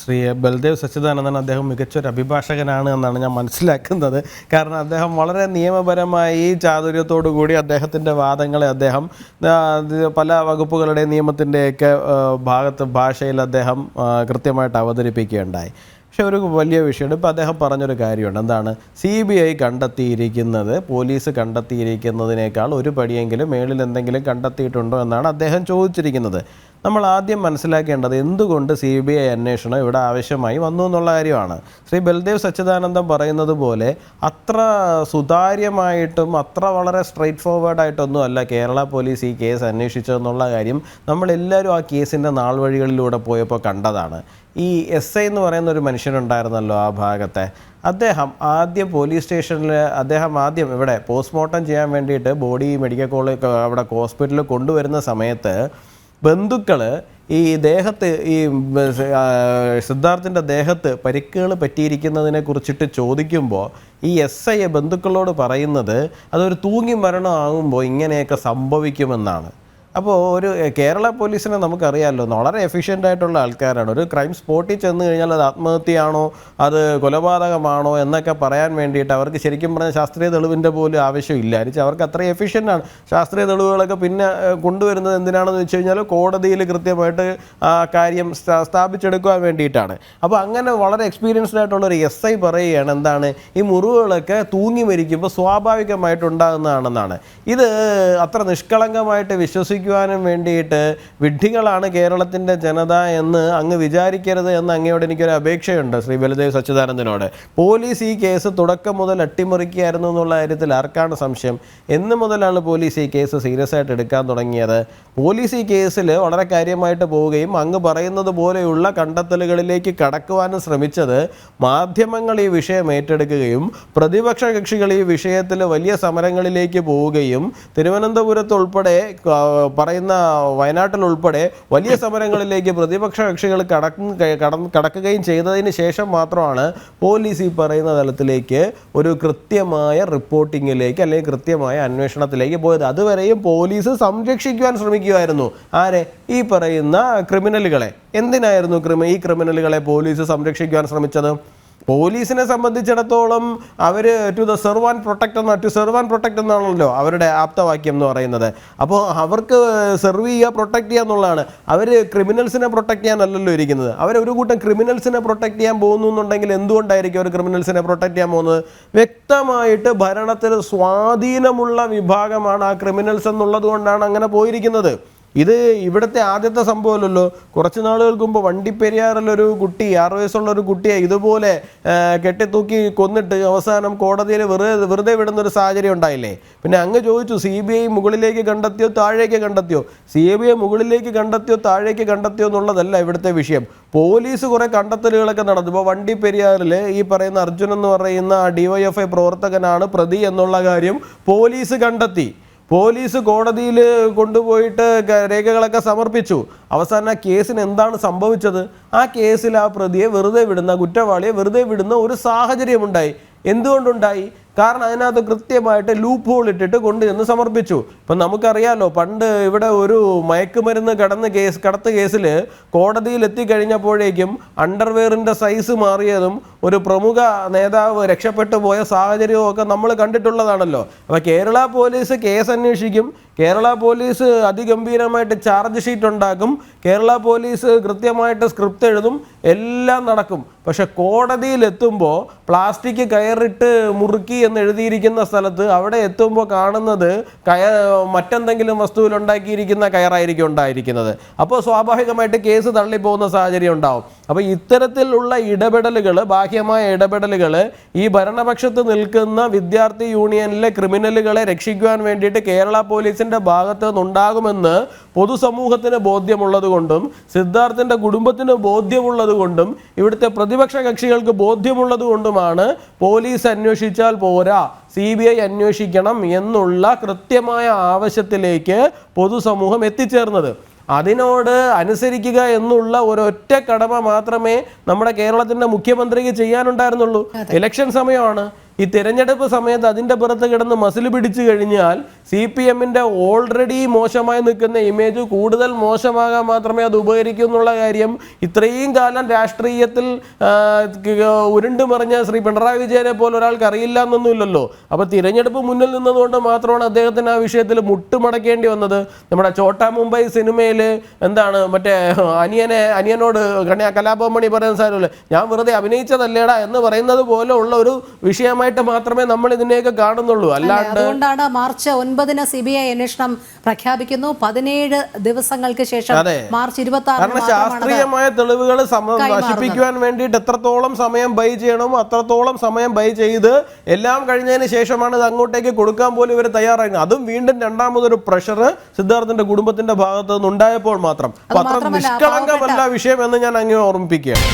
ശ്രീ ബൽദേവ് സച്ചിദാനന്ദൻ അദ്ദേഹം മികച്ചൊരു അഭിഭാഷകനാണ് എന്നാണ് ഞാൻ മനസ്സിലാക്കുന്നത്. കാരണം അദ്ദേഹം വളരെ നിയമപരമായി ചാതുര്യത്തോടു കൂടി അദ്ദേഹത്തിന്റെ വാദങ്ങളെ അദ്ദേഹം പല വകുപ്പുകളുടെ നിയമത്തിന്റെയൊക്കെ ഭാഗത്ത് ഭാഷയിൽ അദ്ദേഹം കൃത്യമായിട്ട് അവതരിപ്പിക്കുകയുണ്ടായി. പക്ഷെ ഒരു വലിയ വിഷയമുണ്ട് ഇപ്പോൾ അദ്ദേഹം പറഞ്ഞൊരു കാര്യമുണ്ട്. എന്താണ്? സി ബി ഐ കണ്ടെത്തിയിരിക്കുന്നത് പോലീസ് കണ്ടെത്തിയിരിക്കുന്നതിനേക്കാൾ ഒരു പടിയെങ്കിലും മേളിൽ എന്തെങ്കിലും കണ്ടെത്തിയിട്ടുണ്ടോ എന്നാണ് അദ്ദേഹം ചോദിച്ചിരിക്കുന്നത്. നമ്മൾ ആദ്യം മനസ്സിലാക്കേണ്ടത് എന്തുകൊണ്ട് സി ബി ഐ അന്വേഷണം ഇവിടെ ആവശ്യമായി വന്നു എന്നുള്ള കാര്യമാണ്. ശ്രീ ബൽദേവ് സച്ചിദാനന്ദം പറയുന്നത് പോലെ അത്ര സുതാര്യമായിട്ടും അത്ര വളരെ സ്ട്രെയിറ്റ് ഫോർവേഡായിട്ടൊന്നും അല്ല കേരള പോലീസ് ഈ കേസ് അന്വേഷിച്ചതെന്നുള്ള കാര്യം നമ്മളെല്ലാവരും ആ കേസിന്റെ നാൾ വഴികളിലൂടെ പോയപ്പോൾ കണ്ടതാണ്. ഈ എസ് ഐ എന്ന് പറയുന്ന ഒരു മനുഷ്യനുണ്ടായിരുന്നല്ലോ ആ ഭാഗത്തെ. അദ്ദേഹം ആദ്യം പോലീസ് സ്റ്റേഷനിൽ അദ്ദേഹം ആദ്യം ഇവിടെ പോസ്റ്റ്മോർട്ടം ചെയ്യാൻ വേണ്ടിയിട്ട് ബോഡി മെഡിക്കൽ കോളേജ് അവിടെ ഹോസ്പിറ്റലിൽ കൊണ്ടുവരുന്ന സമയത്ത് ബന്ധുക്കൾ ഈ ദേഹത്ത് ഈ സിദ്ധാർത്ഥിന്റെ ദേഹത്ത് പരിക്കുകൾ പറ്റിയിരിക്കുന്നതിനെ കുറിച്ചിട്ട് ചോദിക്കുമ്പോൾ ഈ എസ് ഐ ബന്ധുക്കളോട് പറയുന്നത് അതൊരു തൂങ്ങി മരണമാകുമ്പോൾ ഇങ്ങനെയൊക്കെ സംഭവിക്കുമെന്നാണ്. അപ്പോൾ ഒരു കേരള പോലീസിനെ നമുക്കറിയാമല്ലോ വളരെ എഫിഷ്യന്റ് ആയിട്ടുള്ള ആൾക്കാരാണ്. ഒരു ക്രൈം സ്പോട്ടിൽ ചെന്ന് കഴിഞ്ഞാൽ അത് ആത്മഹത്യയാണോ അത് കൊലപാതകമാണോ എന്നൊക്കെ പറയാൻ വേണ്ടിയിട്ട് അവർക്ക് ശരിക്കും പറഞ്ഞാൽ ശാസ്ത്രീയ തെളിവിന്റെ പോലും ആവശ്യമില്ല. അവർക്ക് അത്രയും എഫിഷ്യന്റ് ആണ്. ശാസ്ത്രീയ തെളിവുകളൊക്കെ പിന്നെ കൊണ്ടുവരുന്നത് എന്തിനാണെന്ന് വെച്ച് കഴിഞ്ഞാൽ കോടതിയിൽ കൃത്യമായിട്ട് ആ കാര്യം സ്ഥാ- സ്ഥാപിച്ചെടുക്കുവാൻ വേണ്ടിയിട്ടാണ്. അപ്പോൾ അങ്ങനെ വളരെ എക്സ്പീരിയൻസ്ഡ് ആയിട്ടുള്ള ഒരു എസ് ഐ പറയുകയാണ് എന്താണ് ഈ മുറിവുകളൊക്കെ തൂങ്ങി മരിക്കുമ്പോൾ സ്വാഭാവികമായിട്ടുണ്ടാകുന്നതാണെന്നാണ് ഇത് അത്ര നിഷ്കളങ്കമായിട്ട് വിശ്വസിക്കുവാനും വേണ്ടിയിട്ട് വിഡ്ഢികളാണ് കേരളത്തിന്റെ ജനത എന്ന് അങ്ങ് വിചാരിക്കരുത് എന്ന് അങ്ങയോട് എനിക്കൊരു അപേക്ഷയുണ്ട് ശ്രീ ബലദേവ് സച്ചിദാനന്ദനോട്. പോലീസ് ഈ കേസ് തുടക്കം മുതൽ അട്ടിമറിക്കുകയായിരുന്നു എന്നുള്ള കാര്യത്തിൽ ആർക്കാണ് സംശയം? എന്ന് മുതലാണ് പോലീസ് ഈ കേസ് സീരിയസ് ആയിട്ട് എടുക്കാൻ തുടങ്ങിയത്. പോലീസ് ഈ കേസിൽ വളരെ കാര്യമായിട്ട് പോവുകയും അങ്ങ് പറയുന്നത് പോലെയുള്ള കണ്ടെത്തലുകളിലേക്ക് കടക്കുവാനും ശ്രമിച്ചത് മാധ്യമങ്ങൾ ഈ വിഷയം ഏറ്റെടുക്കുകയും പ്രതിപക്ഷ കക്ഷികൾ ഈ വിഷയത്തിൽ വലിയ സമരങ്ങളിലേക്ക് പോവുകയും തിരുവനന്തപുരത്ത് ഉൾപ്പെടെ പറയുന്ന വയനാട്ടിൽ ഉൾപ്പെടെ വലിയ സമരങ്ങളിലേക്ക് പ്രതിപക്ഷ കക്ഷികൾ കടക്കും കടക്കുകയും ചെയ്തതിന് ശേഷം മാത്രമാണ് പോലീസ് ഈ പറയുന്ന തലത്തിലേക്ക് ഒരു കൃത്യമായ റിപ്പോർട്ടിങ്ങിലേക്ക് അല്ലെങ്കിൽ കൃത്യമായ അന്വേഷണത്തിലേക്ക് പോയത്. അതുവരെയും പോലീസ് സംരക്ഷിക്കുവാൻ ശ്രമിക്കുമായിരുന്നു ആരെ? ഈ പറയുന്ന ക്രിമിനലുകളെ. എന്തിനായിരുന്നു ക്രിമി ഈ ക്രിമിനലുകളെ പോലീസ് സംരക്ഷിക്കുവാൻ ശ്രമിച്ചത്? പോലീസിനെ സംബന്ധിച്ചിടത്തോളം അവർ to the serve and protect എന്ന ടു സെർവ് ആൻഡ് പ്രൊട്ടക്ട് എന്നാണല്ലോ അവരുടെ ആപ്തവാക്യം എന്ന് പറയുന്നത്. അപ്പോൾ അവർക്ക് സെർവ് ചെയ്യുക പ്രൊട്ടക്ട് ചെയ്യുക എന്നുള്ളതാണ്. അവർ ക്രിമിനൽസിനെ പ്രൊട്ടക്ട് ചെയ്യാനല്ലല്ലോ ഇരിക്കുന്നത്. അവർ ഒരു കൂട്ടം ക്രിമിനൽസിനെ പ്രൊട്ടക്ട് ചെയ്യാൻ പോകുന്നു എന്നുണ്ടെങ്കിൽ എന്തുകൊണ്ടായിരിക്കും അവർ ക്രിമിനൽസിനെ പ്രൊട്ടക്ട് ചെയ്യാൻ പോകുന്നത്? വ്യക്തമായിട്ട് ഭരണത്തിൽ സ്വാധീനമുള്ള വിഭാഗമാണ് ആ ക്രിമിനൽസ് എന്നുള്ളത് കൊണ്ടാണ് അങ്ങനെ പോയിരിക്കുന്നത്. ഇത് ഇവിടുത്തെ ആദ്യത്തെ സംഭവമല്ലല്ലോ. കുറച്ച് നാളുകൾക്ക് മുമ്പ് വണ്ടിപ്പെരിയാറിലൊരു കുട്ടി ആറ് വയസ്സുള്ള ഒരു കുട്ടിയെ ഇതുപോലെ കെട്ടിത്തൂക്കി കൊന്നിട്ട് അവസാനം കോടതിയിൽ വെറുതെ വെറുതെ വിടുന്ന ഒരു സാഹചര്യം ഉണ്ടായില്ലേ? പിന്നെ അങ്ങ് ചോദിച്ചു സി ബി ഐ മുകളിലേക്ക് കണ്ടെത്തിയോ താഴേക്ക് കണ്ടെത്തിയോ? സി ബി ഐ മുകളിലേക്ക് കണ്ടെത്തിയോ താഴേക്ക് കണ്ടെത്തിയോ എന്നുള്ളതല്ല ഇവിടുത്തെ വിഷയം. പോലീസ് കുറേ കണ്ടെത്തലുകളൊക്കെ നടന്നു. ഇപ്പോൾ വണ്ടിപ്പെരിയാറിൽ ഈ പറയുന്ന അർജുൻ എന്ന് പറയുന്ന ഡിവൈഎഫ്ഐ പ്രവർത്തകനാണ് പ്രതി എന്നുള്ള കാര്യം പോലീസ് കണ്ടെത്തി. പോലീസ് കോടതിയിൽ കൊണ്ടുപോയിട്ട് രേഖകളൊക്കെ സമർപ്പിച്ചു. അവസാനം ആ കേസിന് എന്താണ് സംഭവിച്ചത്? ആ കേസിൽ ആ പ്രതിയെ വെറുതെ വിടുന്ന കുറ്റവാളിയെ വെറുതെ വിടുന്ന ഒരു സാഹചര്യമുണ്ടായി. എന്തുകൊണ്ടുണ്ടായി? കാരണം അതിനകത്ത് കൃത്യമായിട്ട് ലൂപ്പ് ഹോൾ ഇട്ടിട്ട് കൊണ്ടുചെന്ന് സമർപ്പിച്ചു. ഇപ്പം നമുക്കറിയാമല്ലോ പണ്ട് ഇവിടെ ഒരു മയക്കുമരുന്ന് കടന്ന് കേസ് കടത്ത് കേസിൽ കോടതിയിൽ എത്തിക്കഴിഞ്ഞപ്പോഴേക്കും അണ്ടർവെയറിന്റെ സൈസ് മാറിയതും ഒരു പ്രമുഖ നേതാവ് രക്ഷപ്പെട്ടു പോയ സാഹചര്യവും ഒക്കെ നമ്മൾ കണ്ടിട്ടുള്ളതാണല്ലോ. അപ്പോൾ കേരള പോലീസ് കേസ് അന്വേഷിക്കും. കേരള പോലീസ് അതിഗംഭീരമായിട്ട് ചാർജ് ഷീറ്റ് ഉണ്ടാക്കും. കേരള പോലീസ് കൃത്യമായിട്ട് സ്ക്രിപ്റ്റ് എഴുതും. എല്ലാം നടക്കും. പക്ഷെ കോടതിയിൽ എത്തുമ്പോൾ പ്ലാസ്റ്റിക് കയറിട്ട് മുറുക്കി എന്ന് എഴുതിയിരിക്കുന്ന സ്ഥലത്ത് അവിടെ എത്തുമ്പോൾ കാണുന്നത് കയ മറ്റെന്തെങ്കിലും വസ്തുവിൽ ഉണ്ടാക്കിയിരിക്കുന്ന കയറായിരിക്കും ഉണ്ടായിരിക്കുന്നത്. അപ്പോൾ സ്വാഭാവികമായിട്ട് കേസ് തള്ളിപ്പോകുന്ന സാഹചര്യം ഉണ്ടാവും. അപ്പോൾ ഇത്തരത്തിലുള്ള ഇടപെടലുകൾ ബാഹ്യമായ ഇടപെടലുകൾ ഈ ഭരണപക്ഷത്ത് നിൽക്കുന്ന വിദ്യാർത്ഥി യൂണിയനിലെ ക്രിമിനലുകളെ രക്ഷിക്കുവാൻ വേണ്ടിയിട്ട് കേരള പോലീസിന്റെ ഭാഗത്ത് നിന്നുണ്ടാകുമെന്ന് പൊതുസമൂഹത്തിന് ബോധ്യമുള്ളത് കൊണ്ടും സിദ്ധാർത്ഥിന്റെ കുടുംബത്തിന് ബോധ്യമുള്ളത് കൊണ്ടും ഇവിടുത്തെ പ്രതിപക്ഷ കക്ഷികൾക്ക് ബോധ്യമുള്ളത് കൊണ്ടുമാണ് പോലീസ് അന്വേഷിച്ചാൽ പോരാ സി ബി ഐ അന്വേഷിക്കണം എന്നുള്ള കൃത്യമായ ആവശ്യത്തിലേക്ക് പൊതുസമൂഹം എത്തിച്ചേർന്നത്. അതിനോട് അനുസരിക്കുക എന്നുള്ള ഒരൊറ്റ കടമ മാത്രമേ നമ്മുടെ കേരളത്തിന്റെ മുഖ്യമന്ത്രിക്ക് ചെയ്യാനുണ്ടായിരുന്നുള്ളൂ. ഇലക്ഷൻ സമയമാണ്. ഈ തിരഞ്ഞെടുപ്പ് സമയത്ത് അതിന്റെ പുറത്ത് കിടന്ന് മസിൽ പിടിച്ചു കഴിഞ്ഞാൽ സി പി എമ്മിന്റെ ഓൾറെഡി മോശമായി നിൽക്കുന്ന ഇമേജ് കൂടുതൽ മോശമാകാൻ മാത്രമേ അത് ഉപകരിക്കൂ എന്നുള്ള കാര്യം ഇത്രയും കാലം രാഷ്ട്രീയത്തിൽ ഉരുണ്ടു മറിഞ്ഞ ശ്രീ പിണറായി വിജയനെ പോലെ ഒരാൾക്ക് അറിയില്ല എന്നൊന്നുമില്ലല്ലോ അപ്പോൾ തിരഞ്ഞെടുപ്പ് മുന്നിൽ നിന്നതുകൊണ്ട് മാത്രമാണ് അദ്ദേഹത്തിന് ആ വിഷയത്തിൽ മുട്ടുമടക്കേണ്ടി വന്നത്. നമ്മുടെ ചോട്ടാ മുംബൈ സിനിമയിൽ എന്താണ് മറ്റേ അനിയനെ അനിയനോട് കലാഭവൻ കലാപമണി പറയുന്ന സാരമില്ല. ഞാൻ വെറുതെ അഭിനയിച്ചതല്ലേടാ എന്ന് പറയുന്നത് പോലെ ഉള്ള ഒരു വിഷയമായിട്ട് മാത്രമേ നമ്മൾ ഇതിനെയൊക്കെ കാണുന്നുള്ളൂ അല്ലാണ്ട് അതുകൊണ്ടാണ് മാർച്ച് ഒൻപതിന് സി ബി ഐ അന്വേഷണം പ്രഖ്യാപിക്കുന്നു. പതിനേഴ് ദിവസങ്ങൾക്ക് ശേഷം അതെ. മാർച്ച് ഇരുപത്തി ആറ് ശാസ്ത്രീയമായ തെളിവുകൾ. നശിപ്പിക്കുവാൻ വേണ്ടിയിട്ട് എത്രത്തോളം സമയം ബൈ ചെയ്യണമോ അത്രത്തോളം സമയം ബൈ ചെയ്ത് എല്ലാം കഴിഞ്ഞതിന് ശേഷമാണ് ഇത് അങ്ങോട്ടേക്ക് കൊടുക്കാൻ പോലും ഇവർ തയ്യാറായിരുന്നത്. അതും വീണ്ടും രണ്ടാമതൊരു പ്രഷർ സിദ്ധാർത്ഥന്റെ കുടുംബത്തിന്റെ ഭാഗത്ത് നിന്നുണ്ടായപ്പോൾ മാത്രം അത്ര നിഷ്കളങ്കമല്ല വിഷയം എന്ന് ഞാൻ അങ്ങനെ ഓർമ്മിപ്പിക്കുകയാണ്.